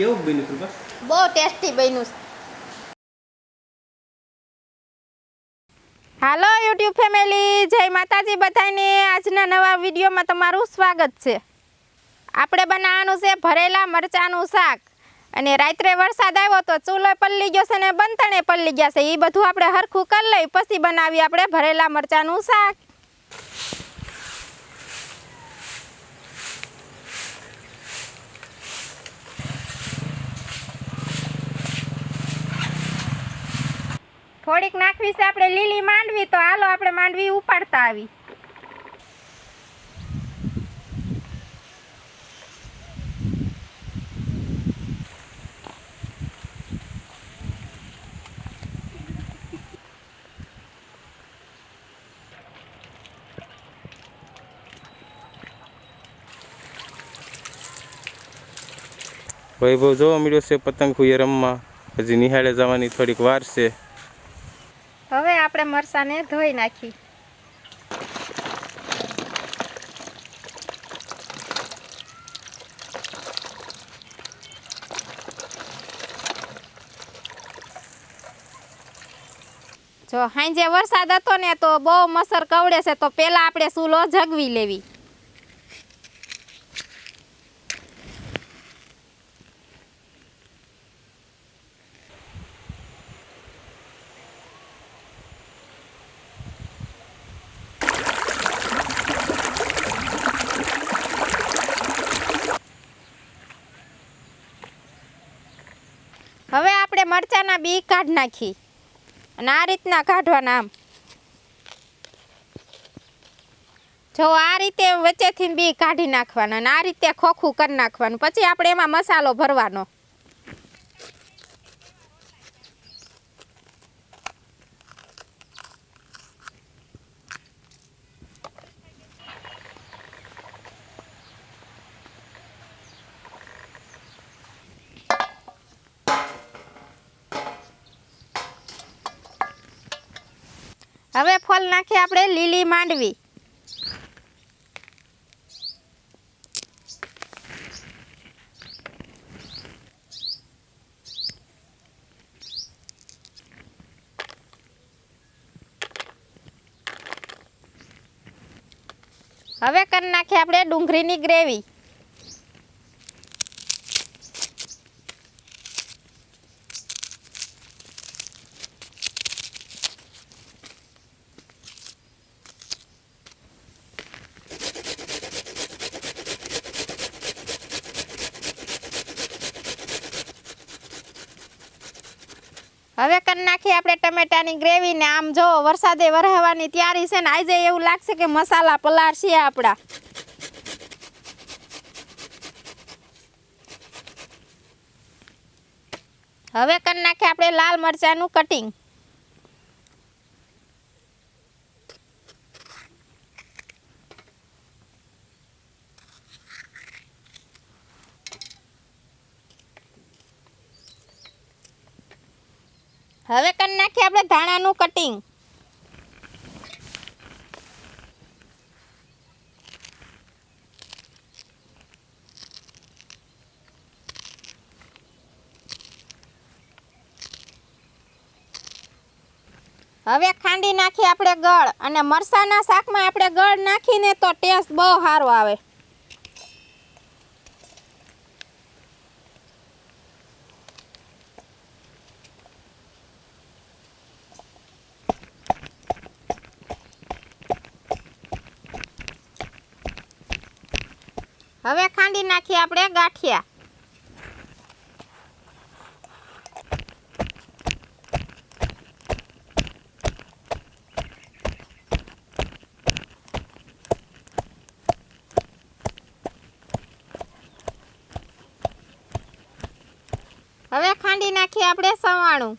કેવું બન્યું કૃપા બહુ ટેસ્ટી બન્યું હાલો યુટ્યુબ ફેમિલી જય માતાજી બધાને. આજના નવા વિડીયોમાં તમારું સ્વાગત છે. આપણે બનાવવાનું છે ભરેલા મરચાંનું શાક. અને રાત્રે વરસાદ આવ્યો તો ચૂલો પલ્લી ગયો છે ને બંતણે પલ્લી ગયા છે. એ બધું આપણે હરખું કરી લઈ પછી બનાવીએ આપણે ભરેલા મરચાંનું શાક. થોડીક નાખવી છે આપણે લીલી માંડવી, તો હાલો આપણે માંડવી ઉપાડતા આવી. વૈભવ, જોવા મળ્યો છે પતંગ ખુઈએ રમવા? હજી નિહાળે જવાની થોડીક વાર છે. આપણે મરસાને ધોઈ નાખી. જો હાંજે વરસાદ હતો ને તો બહુ મસર કવડે છે, તો પેલા આપણે સૂલો જગવી લેવી હવે આપણે મરચાંના બી કાઢ નાખી. અને આ રીતના કાઢવાના આમ. જો આ રીતે વચ્ચેથી બી કાઢી નાખવાના અને આ રીતે ખોખું કરી નાખવાનું. પછી આપણે એમાં મસાલો ભરવાનો. હવે ફળ નાખીએ આપણે લીલી માંડવી. હવે કરી નાખીએ આપણે ડુંગળીની ગ્રેવી. હવે કરી નાખીએ આપણે ટમેટાની ગ્રેવી ને આમ જો વરસાદે વરહવાની તૈયારી છે ને આજે એવું લાગશે કે મસાલા પલાર છે આપણા. હવે કરી નાખીએ આપણે લાલ મરચાંનું કટિંગ હવે કરી નાખીએ આપણે ધાણાનું કટિંગ હવે ખાંડી નાખી આપણે ગળ અને મરસાના શાકમાં આપણે ગળ નાખીને તો ટેસ્ટ બહુ સારો આવે. હવે ખાંડી નાખીએ આપણે ગાંઠિયા. હવે ખાંડી નાખીએ આપણે સવાણું.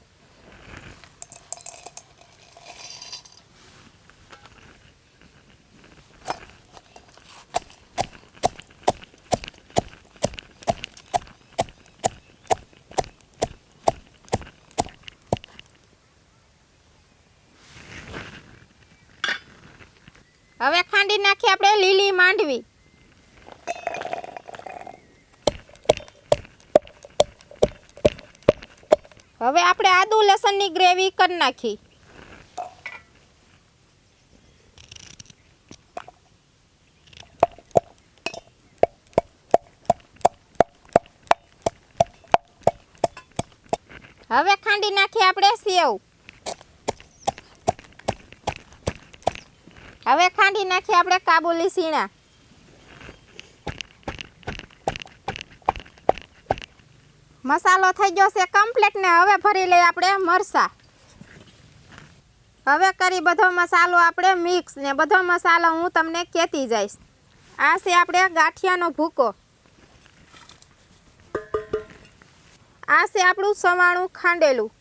ખાંડી નાખીએ આપણે લીલી માંડવી. હવે આપણે આદુ લસણની ગ્રેવી કરી નાખી. હવે ખાંડી નાખી આપણે સેવ. હવે ખાંડી નાખીએ આપણે કાબુલી સીણા. મસાલો થઈ ગયો છે કમ્પ્લીટ ને હવે ભરી લઈએ આપણે મરસા. હવે કરી બધો મસાલો આપણે મિક્સ ને બધો મસાલો હું તમને કહેતી જઈશ. આ છે આપણે ગાંઠિયાનો ભૂકો. આ છે આપણું સવાણું ખાંડેલું.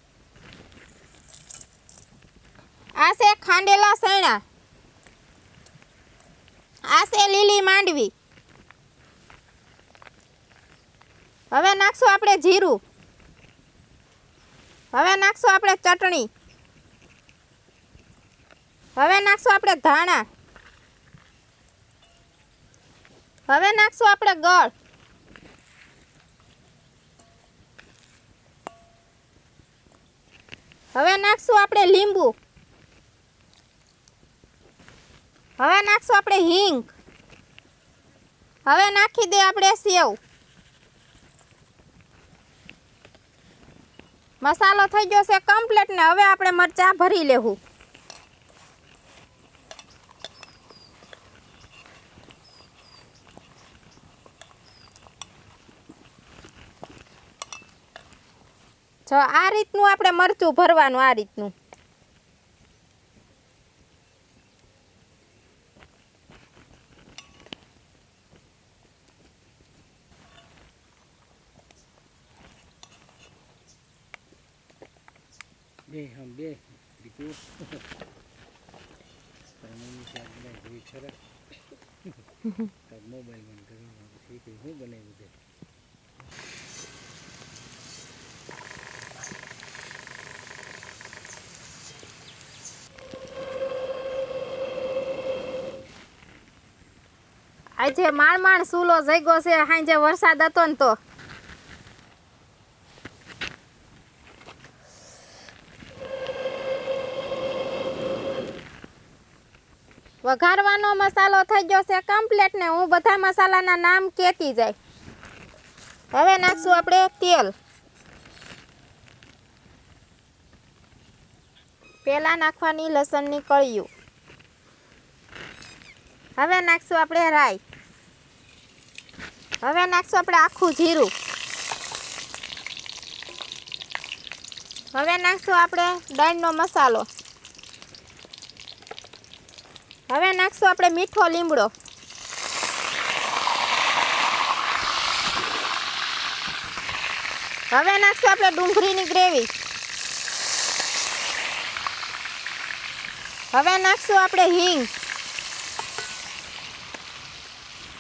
આ છે ખાંડેલા સૈણા આ લીલી માંડવી. હવે નાખશું આપણે જીરું. હવે નાખશું આપણે ચટણી. હવે નાખશું આપણે ધાણા. હવે નાખશું આપણે ગળ. હવે નાખશું આપણે લીંબુ. હવે નાખશું આપણે હિંગ. હવે નાખી દે આપણે સેવ. મસાલો થઈ ગયો છે કમ્પ્લીટ ને હવે આપણે મરચાં ભરી લેવું જો આ રીતનું આપણે મરચું ભરવાનું, આ રીતનું. બે હમ બે દીકુ મમ્મી શાક બનાવી જોઈ ખરા. મોબાઈલ બંધ કરી ઠીક છે શું બનાવ્યું છે? આજે માણ માણ સૂલો જગ્યો છે સાંજે વરસાદ હતો ને તો. વઘારવાનો મસાલો થઈ ગયો છે કમ્પ્લીટ ને હું બધા મસાલાના નામ કહેતી જાય. હવે નાખશું આપણે તેલ. પેલા નાખવાની લસણની કળિયું હવે નાખશું આપણે રાઈ. હવે નાખશું આપણે આખું જીરું. હવે નાખશું આપણે દાળનો મસાલો. હવે નાખશું આપણે મીઠો લીમડો. હવે નાખશું આપણે ડુંગળીની ગ્રેવી. હવે નાખશું આપણે હિંગ.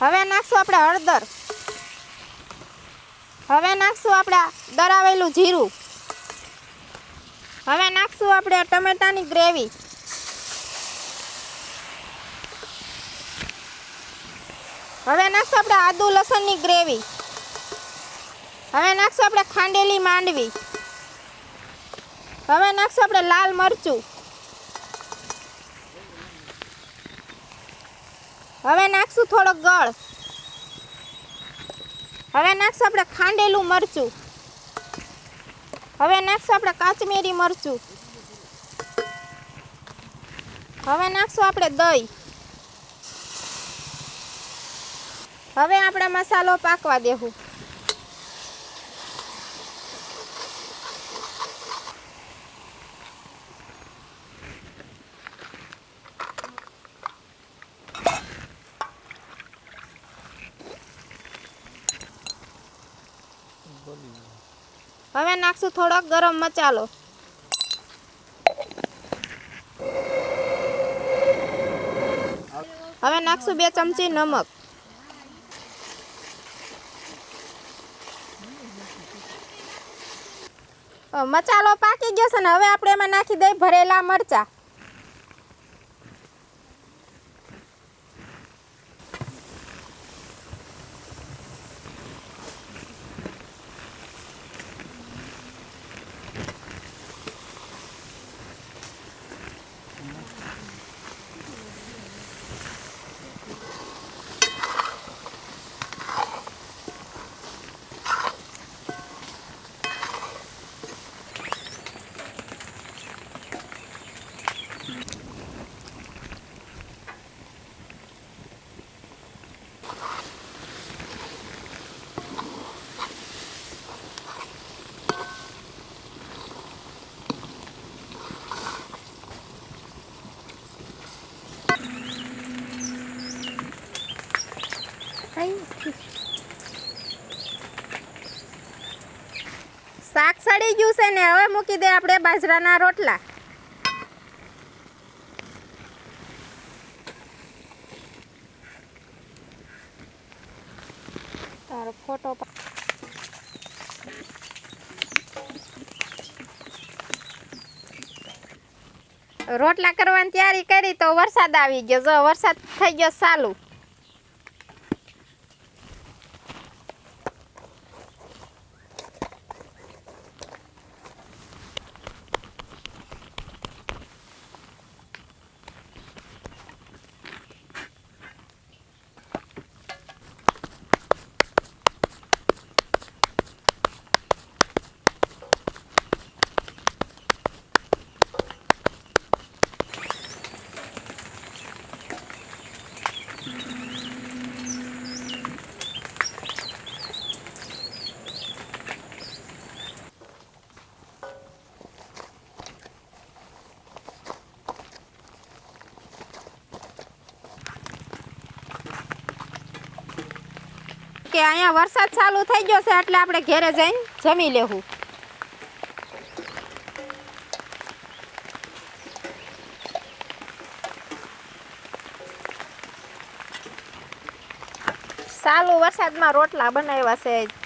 હવે નાખશું આપણે હળદર. હવે નાખશું આપણે દરાવેલું જીરું. હવે નાખશું આપણે ટમેટાની ગ્રેવી. હવે નાખશું આપણે આદુ લસણની ગ્રેવી. હવે નાખશું આપણે ખાંડેલી માંડવી. હવે નાખશું આપણે લાલ મરચું. હવે નાખશું થોડોક ગળ. હવે નાખશું આપણે ખાંડેલું મરચું. હવે નાખશું આપણે કાચમેરી મરચું. હવે નાખશું આપણે દહીં. હવે આપણે મસાલો પાકવા દેવું હવે નાખશું થોડોક ગરમ મસાલો. હવે નાખશું બે ચમચી નમક. મસાલો પાકી ગયો છે ને હવે આપણે એમાં નાખી દઈએ ભરેલા મરચા. શાક સડી ગયું છે ને, હવે મૂકી દે આપણે બાજરાના રોટલા. ફોટો રોટલા કરવાની તૈયારી કરી તો વરસાદ આવી ગયો. જો વરસાદ થઈ ગયો ચાલુ કે અહીંયા વરસાદ ચાલુ થઈ ગયો છે એટલે આપણે ઘેરે જઈને જમી લેવું. ચાલુ વરસાદમાં રોટલા બનાવ્યા છે.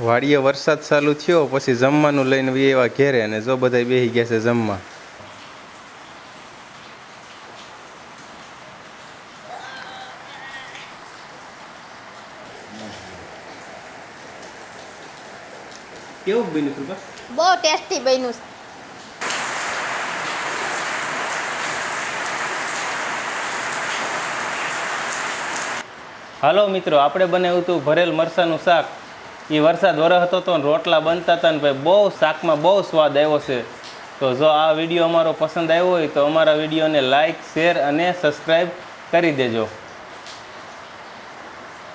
વાડીએ વરસાદ ચાલુ થયો પછી જમવાનું લઈને એવા ઘેરે અને જો બધા બેસી ગયા છે જમવા. કેવું બન્યું તું બહુ ટેસ્ટી બન્યું છે. હાલો મિત્રો આપણે બનાવ્યું હતું ભરેલ મરસાનું શાક એ વરસાદ વરસતો હતો ને રોટલા બનતા હતા ને ભાઈ બહુ શાકમાં બહુ સ્વાદ આવ્યો છે. તો જો આ વીડિયો અમારો પસંદ આવ્યો હોય તો અમારા વિડીયોને લાઇક શેર અને સબસ્ક્રાઈબ કરી દેજો.